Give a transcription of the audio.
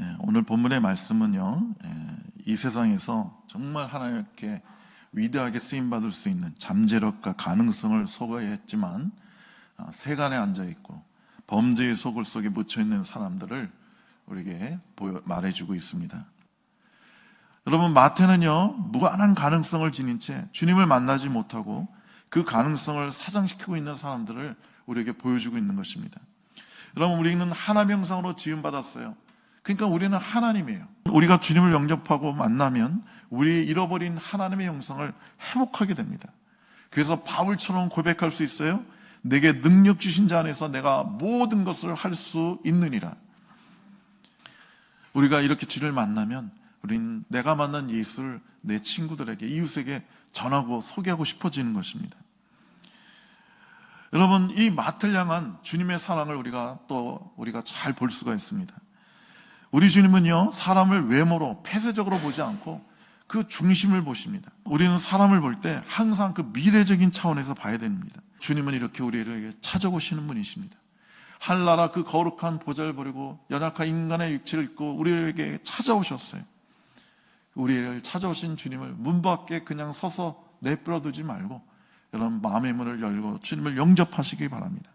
예, 오늘 본문의 말씀은요, 예, 이 세상에서 정말 하나님께 위대하게 쓰임 받을 수 있는 잠재력과 가능성을 소거했지만 아, 세간에 앉아 있고 범죄의 속을 속에 묻혀 있는 사람들을 우리에게 말해주고 있습니다. 여러분 마태는요 무한한 가능성을 지닌 채 주님을 만나지 못하고 그 가능성을 사장시키고 있는 사람들을 우리에게 보여주고 있는 것입니다. 여러분 우리는 하나님 형상으로 지음 받았어요. 그러니까 우리는 하나님이에요. 우리가 주님을 영접하고 만나면 우리 잃어버린 하나님의 형상을 회복하게 됩니다. 그래서 바울처럼 고백할 수 있어요. 내게 능력 주신 자 안에서 내가 모든 것을 할 수 있느니라. 우리가 이렇게 주를 만나면 우린 내가 만난 예수를 내 친구들에게 이웃에게 전하고 소개하고 싶어지는 것입니다. 여러분 이 마트를 향한 주님의 사랑을 우리가 또 우리가 잘 볼 수가 있습니다. 우리 주님은요 사람을 외모로 폐쇄적으로 보지 않고 그 중심을 보십니다. 우리는 사람을 볼 때 항상 그 미래적인 차원에서 봐야 됩니다. 주님은 이렇게 우리에게 찾아오시는 분이십니다. 한나라 그 거룩한 보좌를 버리고 연약한 인간의 육체를 입고 우리에게 찾아오셨어요. 우리를 찾아오신 주님을 문 밖에 그냥 서서 내버려 두지 말고 여러분 마음의 문을 열고 주님을 영접하시기 바랍니다.